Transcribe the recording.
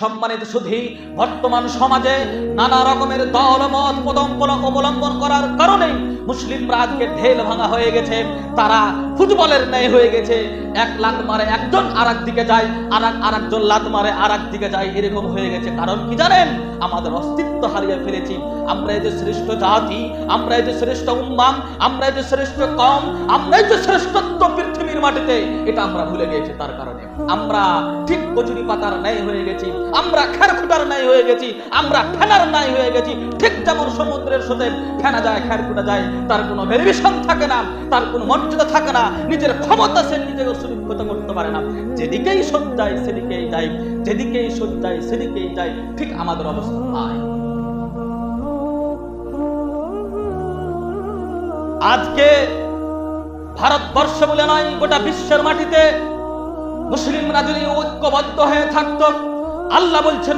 সম্মানিত সুধী বর্তমান সমাজে নানা রকমের দল, মত, পদম্পল অবলম্বন করার কারণেই মুসলিমরা আজকে ঢেল ভাঙা হয়ে গেছে। তারা ফুটবলের ন্যায় হয়ে গেছে। এক লাত মারে একজন আর দিকে যায় আর এক আর একজন লাত মারে আর দিকে যায়, এরকম হয়ে গেছে। কারণ কি জানেন? আমাদের অস্তিত্ব হারিয়ে ফেলেছি। আমরা এই যে শ্রেষ্ঠ জাতি, আমরা এই যে শ্রেষ্ঠ উম্মাম আমরা এই যে শ্রেষ্ঠ কম, আমরা এই যে শ্রেষ্ঠত্ব মাটিতে, এটা আমরা ভুলে গিয়েছি তার কারণে। আমরা ঠিক কচুরি পাতার ন্যায় হয়ে গেছি, আমরা খেরখুটার ন্যায় হয়ে গেছি, আমরা ফেনার ন্যায় হয়ে গেছি, ঠিক যেমন সমুদ্রের সাথে ফেনা যায় খেরখুটা যায়, তার কোনো ভেরিয়েশন থাকে না, তার কোনো মর্যাদা থাকে না, নিজের ক্ষমতা সে নিজেকে সুরক্ষিত করতে পারে না। যেদিকেই সব যায়, সেদিকেই যায় যেদিকেই সব যায়, সেদিকেই যায় ঠিক আমাদের অবস্থা তাই। আজকে ভারতবর্ষ বলে নয় গোটা বিশ্বের মাটিতে মুসলিমরা যদি ঐক্যবদ্ধ হয়ে থাকত। আল্লাহ বলছেন